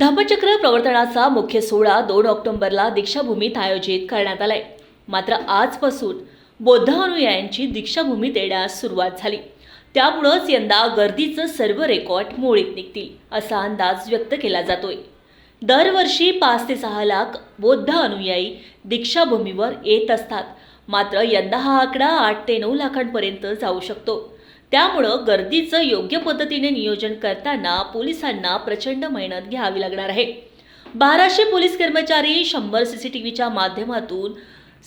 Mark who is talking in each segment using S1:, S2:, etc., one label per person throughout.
S1: धम्मचक्र प्रवर्तनाचा मुख्य सोहळा दोन ऑक्टोबरला दीक्षाभूमीत आयोजित करण्यात आलाय. मात्र आजपासून बौद्ध अनुयायांची दीक्षाभूमीत येण्यास सुरुवात झाली. त्यामुळंच यंदा गर्दीचं सर्व रेकॉर्ड मोळीत निघतील असा अंदाज व्यक्त केला जातोय. दरवर्षी पाच ते सहा लाख बौद्ध अनुयायी दीक्षाभूमीवर येत असतात. मात्र यंदा हा आकडा आठ ते नऊ लाखांपर्यंत जाऊ शकतो. त्यामुळं गर्दीचं योग्य पद्धतीने नियोजन करताना पोलिसांना प्रचंड मेहनत घ्यावी लागणार आहे. बाराशे पोलीस कर्मचारी शंभर सी सी टी व्हीच्या माध्यमातून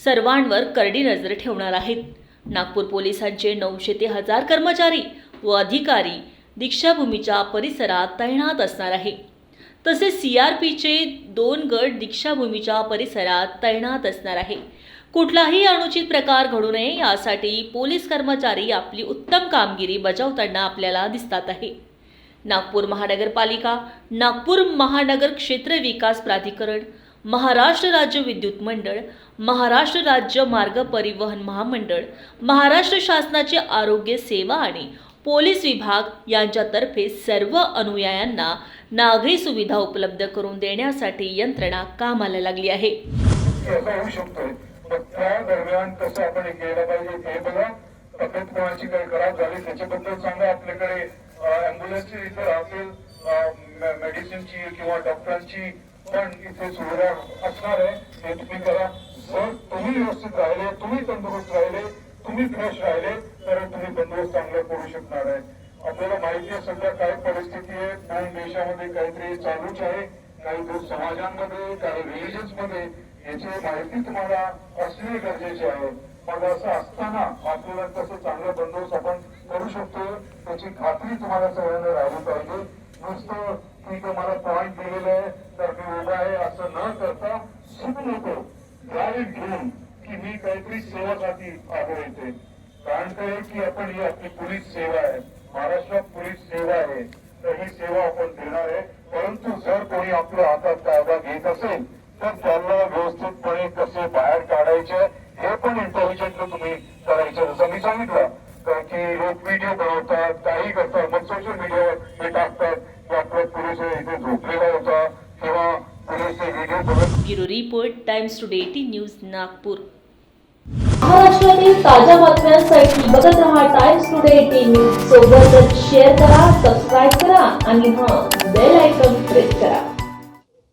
S1: सर्वांवर करडी नजर ठेवणार आहेत. नागपूर पोलिसांचे नऊशे ते हजार कर्मचारी व अधिकारी दीक्षाभूमीच्या परिसरात तैनात असणार आहे. तसेच सी आर पीचे दोन गट दीक्षाभूमीच्या परिसरात तैनात असणार आहे. कुठलाही अनुचित प्रकार घडू नये यासाठी पोलीस कर्मचारी आपली उत्तम कामगिरी बजावताना आपल्याला दिसतात आहे. नागपूर महानगरपालिका नागपूर महानगर क्षेत्र विकास प्राधिकरण महाराष्ट्र राज्य विद्युत मंडळ महाराष्ट्र राज्य मार्ग परिवहन महामंडळ महाराष्ट्र शासनाचे आरोग्य सेवा आणि पोलीस विभाग यांच्यातर्फे सर्व अनुयायांना नागरी सुविधा उपलब्ध करून देण्यासाठी यंत्रणा कामाला लागली आहे.
S2: पण त्या दरम्यान कसं आपण हे केलं पाहिजे हे बघा. तब्येत कोणाची काही खराब झाली त्याच्याबद्दल सांगा आपल्याकडे. अँब्युलन्सची इथे राहतील मेडिसिनची किंवा डॉक्टरांची पण इथे सुविधा असणार आहे. हे तुम्ही करा. जर तुम्ही व्यवस्थित राहिले तुम्ही तंदुरुस्त राहिले तुम्ही फ्रेश राहिले तर तुम्ही बंदोबस्त चांगला करू शकणार आहे. आपल्याला माहिती आहे सध्या काय परिस्थिती आहे. दोन देशामध्ये काहीतरी चालूच आहे. काही दोन समाजांमध्ये काही रिलिजन्समध्ये याची माहिती तुम्हाला असणे गरजेचे आहे. मग असं असताना आपल्याला कसं चांगला बंदोबस्त आपण करू शकतो. त्याची खात्री तुम्हाला सगळ्यांना राहिली पाहिजे. नुसतं की तुम्हाला पॉईंट दिलेलं आहे तर मी उभा आहे. असं न करता सुख नको. ड्राईव्ह घेऊन की मी काहीतरी सेवासाठी आलो येते कारण काय की आपण ही आपली पोलीस सेवा आहे. महाराष्ट्रात पोलीस सेवा आहे. तर ही सेवा आपण देणार आहे. परंतु जर कोणी आपल्या हातात कायदा घेत असेल तर त्याला कसे बाहेर काढायचे हे पण इंटेलिजंटली तुम्ही करायचं. जसं मी सांगितलं की लोक व्हिडिओ बनवतात काही करतात मग सोशल मीडियावर हे टाकतात. की आपला पोलीस इथे झोपलेला होता किंवा पोलीस व्हिडिओ बनवत
S1: bureau report Times Today T news Nagpur.
S3: महाराष्ट्रातील ताज्या बातम्यांसाठी बघत रहा टाइम्स टुडे टी न्यूज. सोबतच शेअर करा सबस्क्राईब करा आणि हां बेल आयकॉन प्रेस करा.